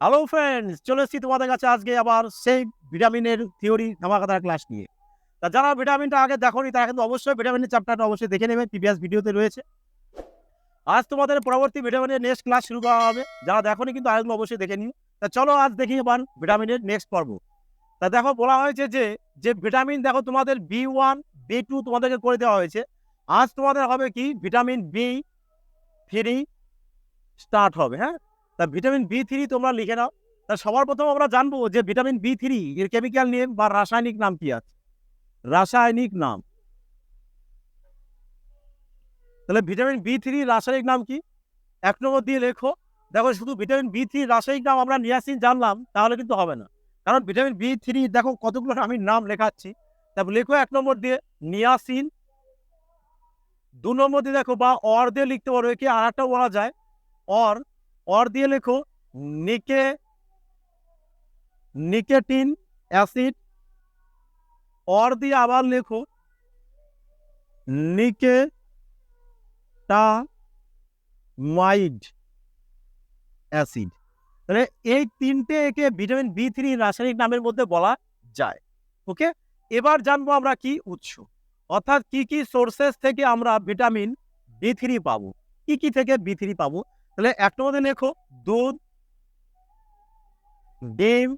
Hello friends চলে এসেছি তোমাদের কাছে আজকে আবার সেই ভিটামিনের থিওরি ধামাকাদার ক্লাস নিয়ে। তা যারা ভিটামিনটা আগে দেখোনি, তারা কিন্তু অবশ্যই ভিটামিনের চ্যাপ্টারটা অবশ্যই দেখে নেবে প্রিভিয়াস ভিডিওতে রয়েছে। আজ তোমাদের পরবর্তী ভিটামিনের নেক্সট ক্লাস শুরু করা হবে। যারা দেখোনি কিন্তু আরেকগুলো অবশ্যই দেখে নিও। তা চলো আজ দেখি এবার ভিটামিনের নেক্সট পর্ব। তা দেখো, বলা হয়েছে যে যে ভিটামিন দেখো তোমাদের বি ওয়ান বি টু তোমাদেরকে করে দেওয়া হয়েছে। আজ তোমাদের হবে কি? ভিটামিন বি থ্রি স্টার্ট হবে হ্যাঁ? তা ভিটামিন বি থ্রি তোমরা লিখে নাও। তা সবার প্রথম আমরা জানব যে ভিটামিন বি থ্রি এর কেমিক্যাল নেম বা রাসায়নিক নাম কি আছে? রাসায়নিক নাম। তাহলে ভিটামিন বি থ্রি রাসায়নিক নাম কি? এক নম্বর দিয়ে লেখো। দেখো শুধু ভিটামিন বি থ্রি রাসায়নিক নাম আমরা নিয়াসিন জানলাম, তাহলে কিন্তু হবে না। কারণ ভিটামিন বি থ্রি দেখো কতগুলো আমি নাম লেখাচ্ছি। তারপর লেখো এক নম্বর দিয়ে, নিয়াসিন। দু নম্বর দিয়ে দেখো বা অর দিয়ে লিখতে পারো, একে আর একটা বলা যায়। অর অর দিয়ে লেখো নিকে, নিকেটিন অ্যাসিড। অর দিয়ে আবার লেখো নিকে টা মাইড অ্যাসিড। তাহলে এই তিনটে একে ভিটামিন বি থ্রি রাসায়নিক নামের মধ্যে বলা যায়। ওকে? এবার জানব আমরা কি উৎস। অর্থাৎ কি কি সোর্সেস থেকে আমরা ভিটামিন বি থ্রি পাবো? কি কি থেকে বি থ্রি পাবো? তাহলে এক নম্বরে লেখো, দুধ, ডিম,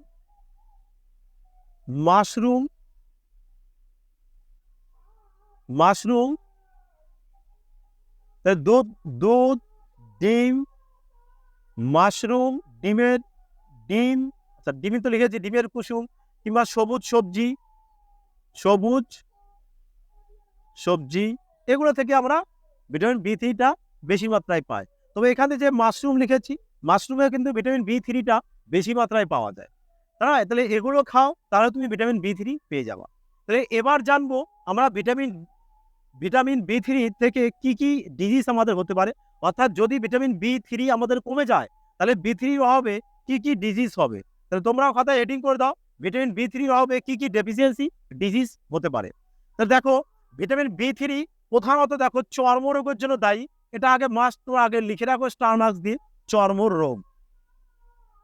মাশরুম মাশরুম দুধ দুধ, ডিম, মাশরুম, ডিমের ডিম আচ্ছা ডিমই তো লিখেছি, ডিমের কুসুম কিংবা সবুজ সবজি সবুজ সবজি, এগুলো থেকে আমরা ভিটামিন বি থ্রিটা বেশি মাত্রায় পাই। তবে এখানে যে মাশরুম লিখেছি, মাশরুমে কিন্তু ভিটামিন বি থ্রিটা বেশি মাত্রায় পাওয়া যায়। তাই তাহলে এগুলো খাও, তাহলে তুমি ভিটামিন বি থ্রি পেয়ে যাবা। তাহলে এবার জানব আমরা ভিটামিন ভিটামিন বি থ্রি থেকে কি কি ডিজিজ আমাদের হতে পারে। অর্থাৎ যদি ভিটামিন বি থ্রি আমাদের কমে যায়, তাহলে বি থ্রির অভাবে কি কি ডিজিজ হবে? তাহলে তোমরাও খাতায় এডিং করে দাও ভিটামিন বি থ্রির অভাবে কি কি ডেফিসিয়েন্সি ডিজিজ হতে পারে। তাহলে দেখো ভিটামিন বি থ্রি প্রধানত দেখো, চর্মরোগের জন্য দায়ী এটা আগে মাস তো আগে লিখে রাখো স্টার মার্কস দিয়ে চর্ম রোগ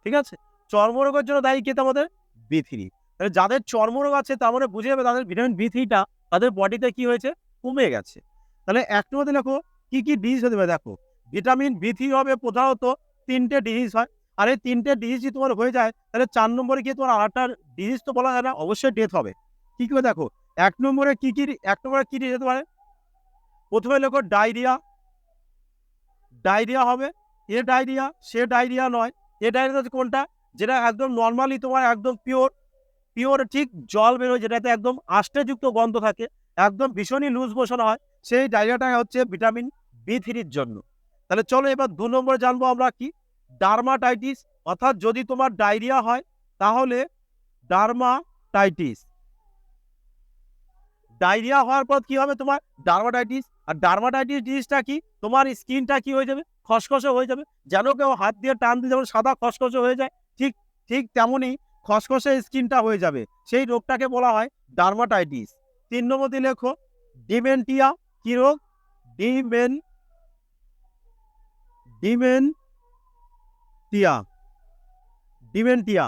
ঠিক আছে? চর্মরোগের জন্য দায়ী কে আমাদের বি থ্রি তাহলে যাদের চর্মরোগ আছে, তার মানে বুঝে যাবে তাদের ভিটামিন বি থ্রিটা তাদের বডিতে কি হয়েছে? কমে গেছে। তাহলে এক নম্বরে দেখো, কি কি ডিজিজ হতে পারে? দেখো ভিটামিন বি থ্রি হবে প্রধানত তিনটে ডিজিজ হয়। আর এই তিনটে ডিজিজ যদি তোমার হয়ে যায়, তাহলে চার নম্বরে গিয়ে তোমার আরেকটা ডিজিজ তো বলা যায় না, অবশ্যই ডেথ হবে। কি করে দেখো, এক নম্বরে কি কি, এক নম্বরে কি ডিজিজ হতে পারে? প্রথমে লেখো ডায়রিয়া ডায়রিয়া হবে। এ ডায়রিয়া, সে ডায়রিয়া নয়। এ ডায়রিয়া কোনটা? যেটা একদম নর্মালি তোমার একদম পিওর পিওর ঠিক জল বেরোয়, যেটাতে একদম আষ্টেযুক্ত গন্ধ থাকে, একদম ভীষণই লুজ মোশন হয়, সেই ডায়রিয়াটা হচ্ছে ভিটামিন বি থ্রির জন্য। তাহলে চলো এবার দু নম্বরে জানব আমরা কি? ডার্মাটাইটিস অর্থাৎ যদি তোমার ডায়রিয়া হয়, তাহলে ডার্মাটাইটিস ডায়রিয়া হওয়ার পর কি হবে তোমার? ডার্মাটাইটিস। আর ডার্মাটাইটিস ডিজিজটা কি? তোমার স্কিনটা কি হয়ে যাবে? খসখসে হয়ে যাবে। যেন কেউ হাত দিয়ে টান দিয়ে যেমন সাদা খসখসে হয়ে যায়, ঠিক ঠিক তেমনই খসখসে স্কিনটা হয়ে যাবে। সেই রোগটাকে বলা হয় ডার্মাটাইটিস। তিন নম্বরটি লেখো, ডিমেন্টিয়া কি রোগ? ডিমেন, ডিমেন্টিয়া। ডিমেন্টিয়া।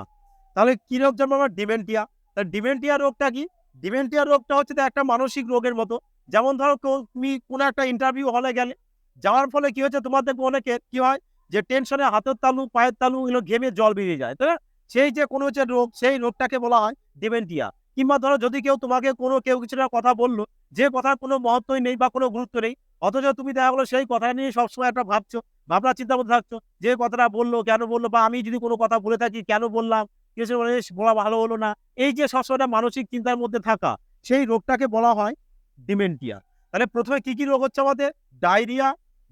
তাহলে কি রোগ জানব আমার? ডিমেন্টিয়া। তাহলে ডিমেন্টিয়া রোগটা কি? ডিমেন্টিয়া রোগটা হচ্ছে একটা মানসিক রোগের মতো যেমন ধরো তুমি কোনো একটা ইন্টারভিউ হলে গেলে, যাওয়ার ফলে কি হচ্ছে তোমার দেখব অনেকে কি হয় যে টেনশনে হাতের তালু, পায়ের তালু এগুলো ঘেমে জল বেরিয়ে যায়, তাই? সেই যে কোনো হচ্ছে রোগ, সেই রোগটাকে বলা হয় ডিমেন্টিয়া কিংবা ধরো যদি কেউ তোমাকে কোনো, কেউ কিছু একটা কথা বলল, যে কথার কোনো মহত্বই নেই বা কোনো গুরুত্ব নেই, অথচ তুমি দেখা গেলো সেই কথা নিয়ে সবসময় একটা ভাবছ ভাবনা চিন্তা মধ্যে থাকছো, যে কথাটা বলল, কেন বলল, বা আমি যদি কোনো কথা বলে থাকি, কেন বললাম কিছু বলে বলা ভালো হলো না। এই যে সবসময় মানসিক চিন্তার মধ্যে থাকা, সেই রোগটাকে বলা হয় ডিমেন্টিয়া। তাহলে প্রথমে কি কি রোগ হচ্ছে আমাদের? Diarrhoea,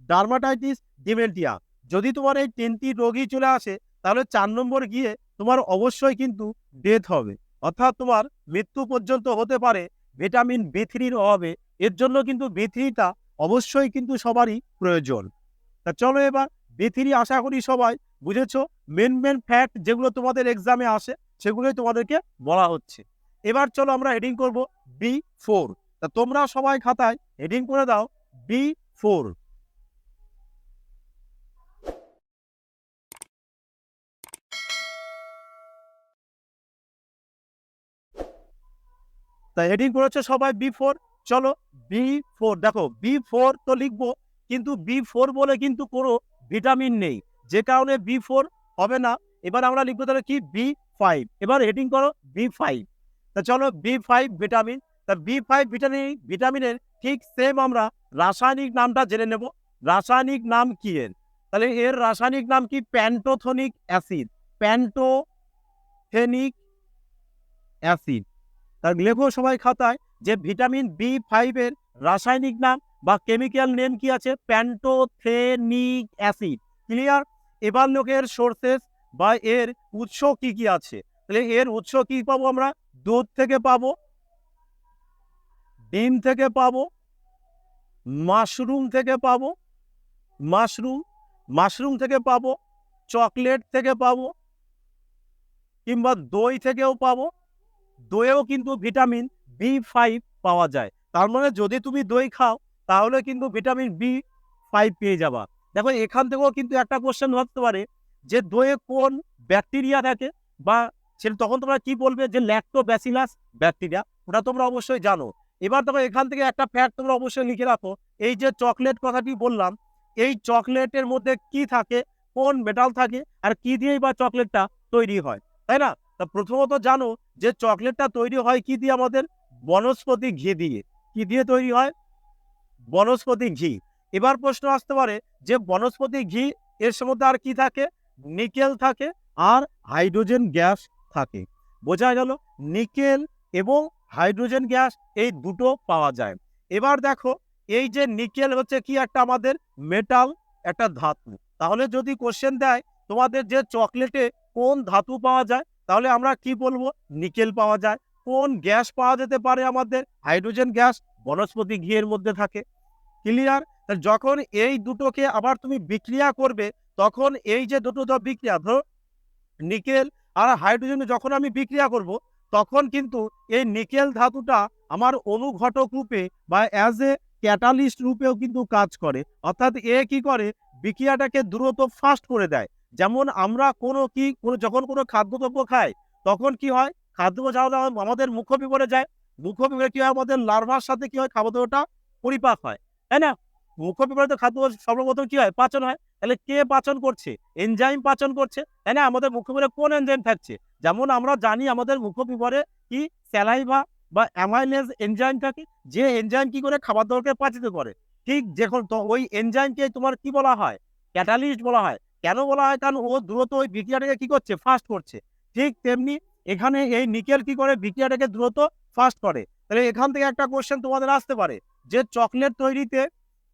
dermatitis, dementia. যদি তোমার এই তিনটি রোগই চলে আসে, তাহলে চার নম্বর গিয়ে তোমার অবশ্যই কিন্তু ডেথ হবে। অর্থাৎ তোমার মৃত্যু পর্যন্ত হতে পারে, ভিটামিন বি থ্রির অভাবে। এর জন্য কিন্তু বি থ্রিটা অবশ্যই কিন্তু সবারই প্রয়োজন। তা চলো এবার বি থ্রি আশা করি সবাই বুঝেছ? মেন মেন ফ্যাক্ট যেগুলো তোমাদের এক্সামে আসে, সেগুলোই তোমাদেরকে বলা হচ্ছে। এবার চলো আমরা হেডিং করব বি ফোর তা তোমরা সবাই খাতায় হেডিং করে দাও বি ফোর তা হেডিং করেছে সবাই বি ফোর চলো বি ফোর দেখো বি ফোর তো লিখব, কিন্তু বি ফোর বলে কিন্তু কোনো ভিটামিন নেই। যে কারণে বি ফোর হবে না। এবার আমরা লিখব তাহলে কি? বি ফাইভ এবার হেডিং করো বি ফাইভ তা চলো বি ফাইভ ভিটামিন তা বি ফাইভ ভিটামিন ভিটামিনের ঠিক সেম আমরা রাসায়নিক নামটা জেনে নেব। রাসায়নিক নাম কি এর? তাহলে এর রাসায়নিক নাম কি? প্যান্টোথনিক অ্যাসিড প্যান্টোথেনিক অ্যাসিড তার লেখো সবাই খাতায় যে ভিটামিন বি ফাইভের রাসায়নিক নাম বা কেমিক্যাল নেম কি আছে? প্যান্টোথেনিক অ্যাসিড ক্লিয়ার এবার লোকের সোর্সেস বা এর উৎস কি কি আছে? তাহলে এর উৎস কি পাবো আমরা? দুধ থেকে পাবো, ডিম থেকে পাবো মাশরুম থেকে পাবো মাশরুম মাশরুম থেকে পাবো চকলেট থেকে পাবো, কিংবা দই থেকেও পাবো। দইয়েও কিন্তু ভিটামিন বি ফাইভ পাওয়া যায়। তার মানে যদি তুমি দই খাও, তাহলে কিন্তু ভিটামিন বি ফাইভ পেয়ে যাবা। দেখো, এখান থেকেও কিন্তু একটা কোশ্চেন ভাবতে পারে যে দইয়ে কোন ব্যাকটেরিয়া থাকে বা সে তখন তোমরা কি বলবে যে ল্যাক্টোব্যাসিলাস ব্যাকটেরিয়া ওটা তোমরা অবশ্যই জানো। এবার দেখো, এখান থেকে একটা ফ্যাক্ট তোমরা অবশ্যই লিখে রাখো। এই যে চকলেট কথাটি বললাম, এই চকলেটের মধ্যে কি থাকে, কোন মেটাল থাকে, আর কি দিয়েই বা চকলেটটা তৈরি হয়, তাই না? তা প্রথমত জানো যে চকলেটটা তৈরি হয় কি দিয়ে আমাদের? বনস্পতি ঘি দিয়ে। কি দিয়ে তৈরি হয়? বনস্পতি ঘি। এবার প্রশ্ন আসতে পারে যে বনস্পতি ঘি এর মধ্যে আর কি থাকে? নিকেল থাকে আর হাইড্রোজেন গ্যাস থাকে। বোঝা গেল নিকেল এবং হাইড্রোজেন গ্যাস এই দুটো পাওয়া যায়। এবার দেখো, এই যে নিকেল হচ্ছে কি একটা আমাদের মেটাল একটা ধাতু। তাহলে যদি কোশ্চেন দেয়, তোমাদের যে চকলেটে কোন ধাতু পাওয়া যায়, তাহলে আমরা কি বলব? নিকেল পাওয়া যায়। কোন গ্যাস পাওয়া যেতে পারে আমাদের? হাইড্রোজেন গ্যাস বনস্পতি ঘিয়ের মধ্যে থাকে। ক্লিয়ার যখন এই দুটোকে আবার তুমি বিক্রিয়া করবে, তখন এই যে দুটো বিক্রিয়া, ধরো নিকেল আর হাইড্রোজেন যখন আমি বিক্রিয়া করব, তখন কিন্তু এই নিকেল ধাতুটা আমার অনুঘটক রূপে বা অ্যাজ এ ক্যাটালিস্ট রূপেও কিন্তু কাজ করে। অর্থাৎ এ কি করে? বিক্রিয়াটাকে দ্রুত ফাস্ট করে দেয়। যেমন আমরা কোনো কি, কোনো যখন কোনো খাদ্যদ্রব্য খাই, তখন কি হয়? খাদ্য যাওয়া আমাদের মুখ্য বিবরে যায়। মুখ্য বিবরে কি হয়? আমাদের লার্ভার সাথে কি হয়? খাদ্যটা পরিপাক হয়। তাই না? মুখ্য তো খাদ্য সর্বপ্রথম কি হয়? পাচন হয়। তাহলে কে পাচন করছে? এনজাইম পাচন করছে। তাই না? আমাদের মুখ্য বিবরে কোন এনজাইম থাকছে? যেমন আমরা জানি আমাদের মুখ্য বিবরে কি? স্যালাইভা বা অ্যামাইলেজ এনজাইম থাকে। যে এনজাইম কি করে? খাবার দাবারকে পাচিত করে। ঠিক যখন ওই এনজাইমকে তোমার কি বলা হয়? ক্যাটালিস্ট বলা হয়। কেন বলা হয়? কারণ ও দ্রুত ওই বিক্রিয়াটাকে কি করছে? ফাস্ট করছে। ঠিক তেমনি এখানে এই নিকেল কি করে? বিক্রিয়াটাকে দ্রুত ফাস্ট করে। তাহলে এখান থেকে একটা কোশ্চেন তোমাদের আসতে পারে। যে চকলেট তৈরিতে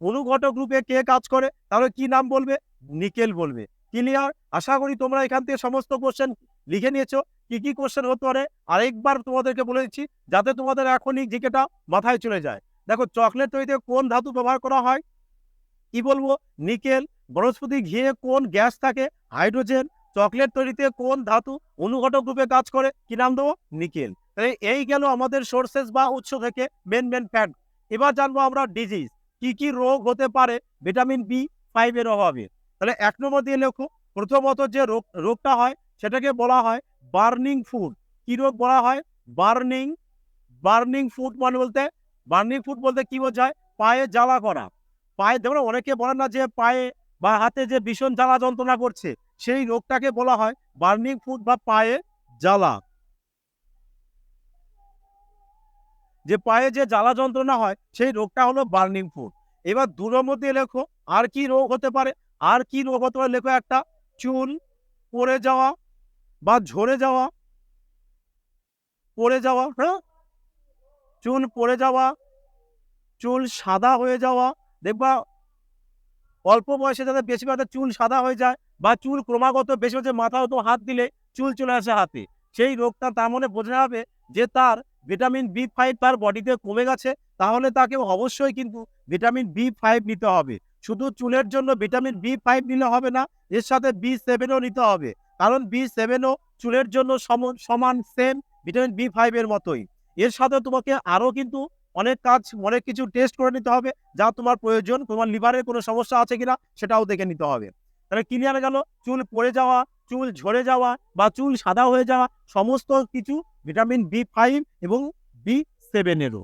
অনুঘটক রূপে কে কাজ করে? তাহলে কি নাম বলবে? নিকেল বলবে। ক্লিয়ার আশা করি তোমরা এখান থেকে সমস্ত কোশ্চেন লিখে নিয়েছো। কি কি কোশ্চেন হতে পারে? আরেকবার তোমাদেরকে বলে দিচ্ছি, যাতে তোমাদের এখনই জিকেটা মাথায় চলে যায়। দেখো চকলেট তৈরিতে কোন ধাতু ব্যবহার করা হয়? কি বলব? নিকেল, বনস্পতি ঘিয়ে কোন গ্যাস থাকে? হাইড্রোজেন চকলেট তৈরিতে কোন ধাতু অনুঘটক রূপে কাজ করে? কি নাম দেবো? নিকেল। তাহলে এই গেল আমাদের সোর্সেস বা উৎস থেকে মেন মেন ফ্যাট এবার জানব আমরা ডিজিজ কি কি রোগ হতে পারে? ভিটামিন বি ফাইভের অভাবে। তাহলে এক নম্বর দিয়ে লেখো। প্রথমত যে রোগ, রোগটা হয়, সেটাকে বলা হয় বার্নিং ফুড কি রোগ বলা হয়? বার্নিং বার্নিং ফুড মানে বলতে বার্নিং ফুড বলতে কি বোঝায়? পায়ে জ্বালা করা। পায়ে, দেখো অনেকে বলে না যে পায়ে বা হাতে যে ভীষণ জ্বালা যন্ত্রণা করছে, সেই রোগটাকে বলা হয় বার্নিং ফুড বা পায়ে জ্বালা। যে পায়ে যে জ্বালা যন্ত্রণা হয়, সেই রোগটা হলো বার্নিং ফুড এবার দু নম্বর দিয়ে লেখো, আর কি রোগ হতে পারে? আর কি রোগ হতে পারে? লেখো একটা, চুল পড়ে যাওয়া বা ঝরে যাওয়া, পড়ে যাওয়া হ্যাঁ? চুল পড়ে যাওয়া, চুল সাদা হয়ে যাওয়া, দেখবা অল্প বয়সে যাদের বেশিরভাগ চুল সাদা হয়ে যায় বা চুল ক্রমাগত বেশি হচ্ছে মাথা হতো হাত দিলে চুল চলে আসে হাতে। সেই রোগটা তার মনে বোঝা যাবে যে তার ভিটামিন বি ফাইভ তার বডিতে কমে গেছে, তাহলে তাকে অবশ্যই কিন্তু ভিটামিন বি ফাইভ নিতে হবে। শুধু চুলের জন্য ভিটামিন বি ফাইভ নিলে হবে না, এর সাথে বি সেভেনও নিতে হবে। কারণ বি সেভেনও চুলের জন্য সমান সেম ভিটামিন বি ফাইভের মতোই। এর সাথে তোমাকে আরও কিন্তু অনেক কাজ, অনেক কিছু টেস্ট করে নিতে হবে, যা তোমার প্রয়োজন, তোমার লিভারের কোনো সমস্যা আছে কিনা সেটাও দেখে নিতে হবে। তাহলে ক্লিয়ার গেল, চুল পড়ে যাওয়া, চুল ঝরে যাওয়া বা চুল সাদা হয়ে যাওয়া, সমস্ত কিছু ভিটামিন বি ফাইভ এবং বি সেভেনেরও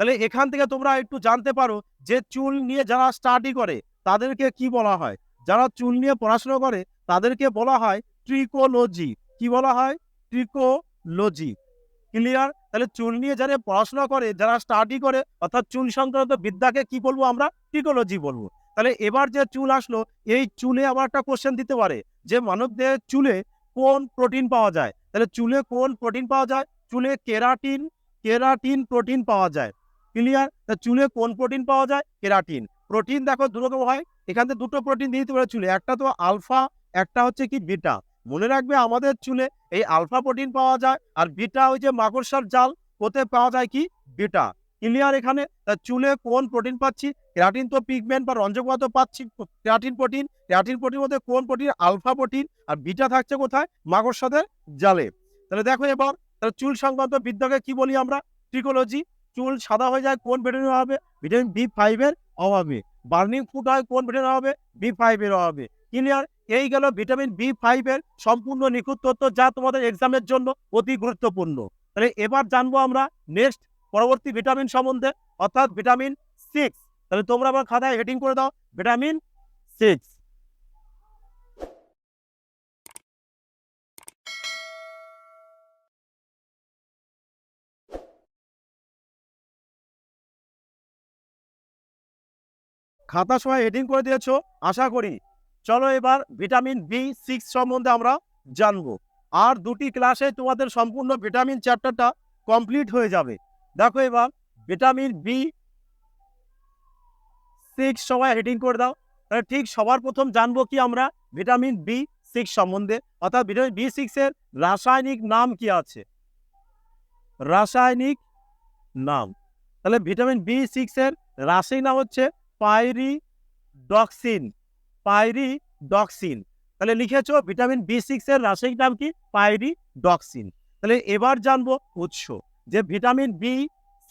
তাহলে এখান থেকে তোমরা একটু জানতে পারো যে চুল নিয়ে যারা স্টাডি করে, তাদেরকে কি বলা হয়? যারা চুল নিয়ে পড়াশোনা করে, তাদেরকে বলা হয় ট্রিকোলজি কি বলা হয়? ট্রিকোলজি ক্লিয়ার তাহলে চুল নিয়ে যারা পড়াশোনা করে, যারা স্টাডি করে, অর্থাৎ চুল সংক্রান্ত বিদ্যাকে কি বলব আমরা? ট্রিকোলজি বলব। তাহলে এবার যে চুল আসলো, এই চুলে আবার একটা কোশ্চেন দিতে পারে, যে মানবদেহের চুলে কোন প্রোটিন পাওয়া যায়? তাহলে চুলে কোন প্রোটিন পাওয়া যায়? চুলে কেরাটিন কেরাটিন প্রোটিন পাওয়া যায়। ক্লিয়ার তা চুলে কোন প্রোটিন পাওয়া যায়? কেরাটিন। প্রোটিন দেখো দুরকম হয় এখান থেকে দুটো প্রোটিন দিয়ে দিতে পারে চুলে। একটা তো আলফা একটা হচ্ছে কি বিটা মনে রাখবে আমাদের চুলে এই আলফা প্রোটিন পাওয়া যায় আর বিটা ওই যে মাকড়সার জাল, ওতে পাওয়া যায় কি? বিটা ক্লিয়ার এখানে চুলে কোন প্রোটিন পাচ্ছি? ক্রাটিন তো পিগমেন্ট বা রঞ্জকগত পাচ্ছি ক্রাটিন প্রোটিন ক্রাটিন প্রোটিন মধ্যে কোন প্রোটিন আলফা প্রোটিন আর বিটা থাকছে কোথায়? মাকড়সাদের জালে। তাহলে দেখো এবার, তাহলে চুল সংক্রান্ত বিদ্যাকে কি বলি আমরা? ট্রিকোলজি চুল সাদা হয়ে যায় কোন ভিটামিন অভাবে? ভিটামিন বি ফাইভের অভাবে। বার্নিং ফুড হয় কোন ভিটামিন অভাবে? বি ফাইভের অভাবে। ক্লিয়ার এই গেল ভিটামিন বি ফাইভের সম্পূর্ণ নিখুঁত তথ্য যা তোমাদের এক্সামের জন্য অতি গুরুত্বপূর্ণ। তাহলে এবার জানব আমরা নেক্সট পরবর্তী ভিটামিন সম্বন্ধে, অর্থাৎ ভিটামিন সিক্স তাহলে তোমরা আবার খাতায় হেডিং করে দাও ভিটামিন সিক্স খাতা সময় হেডিং করে দিয়েছ, আশা করি। চলো এবার ভিটামিন বি সিক্স সম্বন্ধে আমরা জানব। আর দুটি ক্লাসে তোমাদের সম্পূর্ণ ভিটামিন চ্যাপ্টারটা কমপ্লিট হয়ে যাবে। দেখো এবার ভিটামিন বি সিক্স সবাই হেডিং করে দাও। তাহলে ঠিক সবার প্রথম জানব কি আমরা ভিটামিন বি সিক্স সম্বন্ধে। অর্থাৎ ভিটামিন বি সিক্সের রাসায়নিক নাম কি আছে? রাসায়নিক নাম। তাহলে ভিটামিন বি সিক্সের রাসায়নিক নাম হচ্ছে পাইরিডক্সিন পাইরিডক্সিন তাহলে লিখেছো ভিটামিন বি সিক্সের রাসায়নিক নাম কি? পাইরিডক্সিন তাহলে এবার জানব উৎস। যে ভিটামিন বি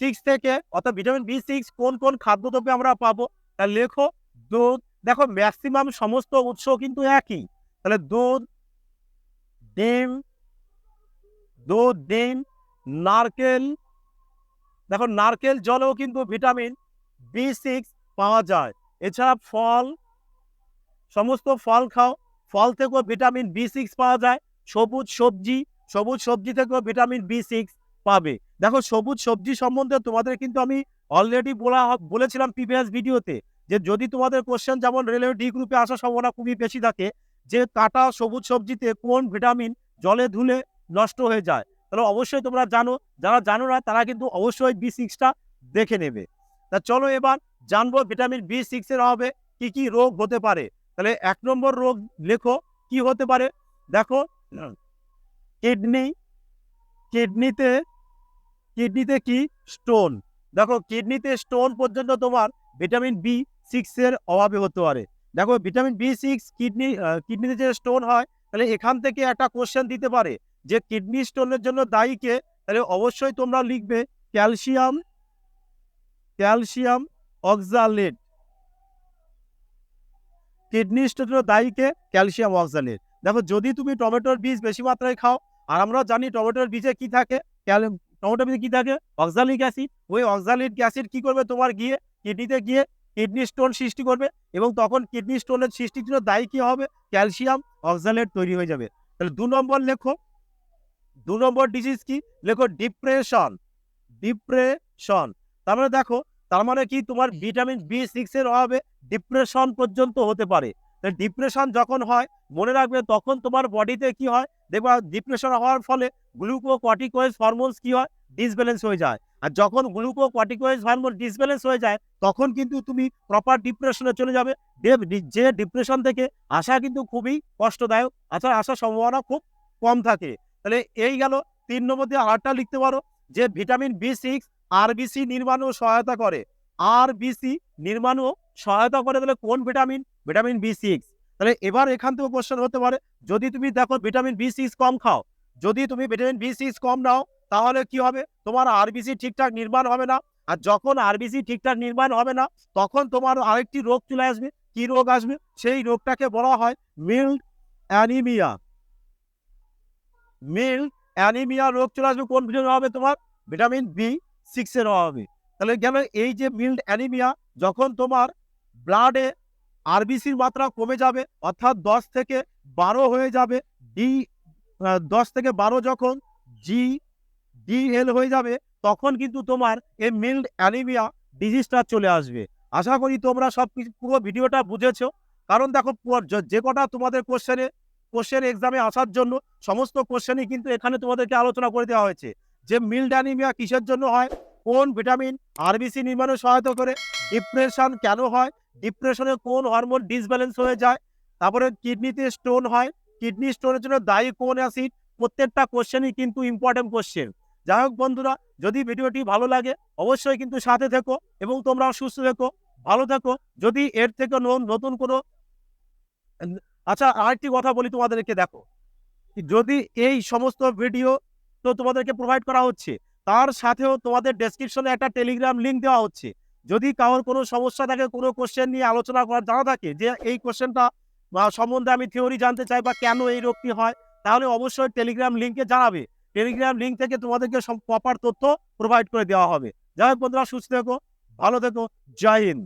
সিক্স থেকে, অর্থাৎ ভিটামিন বি সিক্স কোন কোন খাদ্যদ্রব্যে আমরা পাবো? তা লেখো, দুধ, দেখো ম্যাক্সিমাম সমস্ত উৎস কিন্তু একই। তাহলে দুধ, ডিম দুধ, ডিম, নারকেল, দেখো নারকেল জলেও কিন্তু ভিটামিন বি সিক্স পাওয়া যায়। এছাড়া ফল, সমস্ত ফল খাও, ফল থেকেও ভিটামিন বি সিক্স পাওয়া যায়। সবুজ সবজি সবুজ সবজি থেকেও ভিটামিন বি সিক্স পাবে। দেখো সবুজ সবজি সম্বন্ধে তোমাদের কিন্তু আমি অলরেডি বলা বলেছিলাম প্রিভিয়াস ভিডিওতে যে যদি তোমাদের কোশ্চেন যেমন রেলওয়ে ডি গ্রুপে আসার সম্ভাবনা খুবই বেশি থাকে, যে কাটা সবুজ সবজিতে কোন ভিটামিন জলে ধুলে নষ্ট হয়ে যায়, তাহলে অবশ্যই তোমরা জানো, যারা জানো না তারা কিন্তু অবশ্যই বি সিক্সটা দেখে নেবে। তা চলো এবার জানব ভিটামিন বি সিক্সের অভাবে কি কি রোগ হতে পারে। তাহলে এক নম্বর রোগ লেখো, কি হতে পারে? দেখো কিডনি কিডনিতে কিডনিতে কি? স্টোন। দেখো, কিডনিতে স্টোন পর্যন্ত তোমার ভিটামিন বি সিক্সের অভাবে হতে পারে। দেখো, ভিটামিন বি সিক্স কিডনি কিডনিতে যে স্টোন হয়, তাহলে এখান থেকে একটা কোশ্চেন দিতে পারে যে কিডনি স্টোনের জন্য দায়ী কে? তাহলে অবশ্যই তোমরা লিখবে ক্যালসিয়াম ক্যালসিয়াম অক্সালেট। কিডনি স্টোনের দায়ী কে? Calcium oxalate. দেখো, যদি তুমি টমেটোর বীজ বেশি মাত্রায় খাও, আর আমরা জানি টমেটোর বীজে কি থাকে? টমেটো বীজে কি থাকে? Oxalic acid. ওই অক্সালিক অ্যাসিড কি করবে? তোমার গিয়ে কিডনিতে গিয়ে কিডনি স্টোন সৃষ্টি করবে এবং তখন কিডনি স্টোনের সৃষ্টির জন্য দায়ী কি হবে? ক্যালসিয়াম অক্সালেট তৈরি হয়ে যাবে। তাহলে দু নম্বর লেখো। দু নম্বর ডিজিজ কি? লেখো ডিপ্রেশন ডিপ্রেশন তার মানে দেখো, তার মানে কি? তোমার ভিটামিন বি সিক্স এর অভাবে ডিপ্রেশন পর্যন্ত হতে পারে। ডিপ্রেশন যখন হয়, মনে রাখবে, তখন তোমার বডিতে কি হয়? দেখবা ডিপ্রেশন হওয়ার ফলে গ্লুকোকর্টিকয়েড হরমোনস কি হয়? ডিসব্যালেন্স হয়ে যায়। আর যখন গ্লুকোকর্টিকয়েড হরমোন ডিসব্যালেন্স হয়ে যায়, তখন কিন্তু তুমি প্রপার ডিপ্রেশনে চলে যাবে। যে ডিপ্রেশন থেকে আসা কিন্তু খুবই কষ্টদায়ক। আসার আসার সম্ভাবনা খুব কম থাকে। তাহলে এই গেল তিন নম্বর দিয়ে আরটা লিখতে পারো, যে ভিটামিন বি সিক্স আর আরবিসি নির্মাণও সহায়তা করে। আর আরবিসি নির্মাণও সহায়তা করে, তাহলে কোন ভিটামিন ভিটামিন বি সিক্স তাহলে এবার এখান থেকে কোশ্চেন হতে পারে। যদি তুমি দেখো ভিটামিন বি সিক্স কম খাও, যদি তুমি ভিটামিন বি সিক্স কম নাও, তাহলে কি হবে? তোমার আরবিসি ঠিকঠাক নির্মাণ হবে না। আর যখন আরবিসি ঠিকঠাক নির্মাণ হবে না, তখন তোমার আরেকটি রোগ চলে আসবে। কি রোগ আসবে? সেই রোগটাকে বলা হয় মিল্ড অ্যানিমিয়া মিল্ড অ্যানিমিয়া রোগ চলে আসবে কোন ভিটামিন হবে তোমার? ভিটামিন বি সিক্সের অভাবে তাহলে গেল এই যে মিল্ড অ্যানিমিয়া যখন তোমার ব্লাডে আরবিসির মাত্রা কমে যাবে, অর্থাৎ দশ থেকে বারো হয়ে যাবে ডি দশ থেকে বারো যখন জি ডিএল হয়ে যাবে, তখন কিন্তু তোমার এই মিল্ড অ্যানিমিয়া ডিজিজটা চলে আসবে। আশা করি তোমরা সব কিছু পুরো ভিডিওটা বুঝেছ। কারণ দেখো যে কটা তোমাদের কোশ্চেনে কোশ্চেন এক্সামে আসার জন্য সমস্ত কোশ্চেনই কিন্তু এখানে তোমাদেরকে আলোচনা করে দেওয়া হয়েছে। যে মিল্ড অ্যানিমিয়া কিসের জন্য হয়? কোন ভিটামিন আরবিসি নির্মাণে সহায়তা করে? ডিপ্রেশন কেন হয়? ডিপ্রেশনে কোন হরমোন ডিসব্যালেন্স হয়ে যায়? তারপরে কিডনিতে স্টোন হয়। কিডনি স্টোনের জন্য দায়ী কোন অ্যাসিড প্রত্যেকটা কোশ্চেনই কিন্তু ইম্পর্টেন্ট কোশ্চেন যাই হোক বন্ধুরা, যদি ভিডিওটি ভালো লাগে, অবশ্যই কিন্তু সাথে থেকো এবং তোমরা সুস্থ থেকো, ভালো থেকো। যদি এর থেকে নতুন কোনো আচ্ছা আরেকটি কথা বলি তোমাদেরকে দেখো। যদি এই সমস্ত ভিডিও তো তোমাদেরকে প্রোভাইড করা হচ্ছে তার সাথেও তোমাদের ডেসক্রিপশনে একটা টেলিগ্রাম লিঙ্ক দেওয়া হচ্ছে। যদি কারোর কোনো সমস্যা থাকে, কোনো কোশ্চেন নিয়ে আলোচনা করার জানা থাকে যে এই কোশ্চেনটা সম্বন্ধে আমি থিওরি জানতে চাই বা কেন এই রোগটি হয়, তাহলে অবশ্যই টেলিগ্রাম লিঙ্কে জানাবে। টেলিগ্রাম লিঙ্ক থেকে তোমাদেরকে সব প্রপার তথ্য প্রোভাইড করে দেওয়া হবে। যাই হোক বন্ধুরা, সুস্থ থেকো, ভালো থেকো, জয় হিন্দ।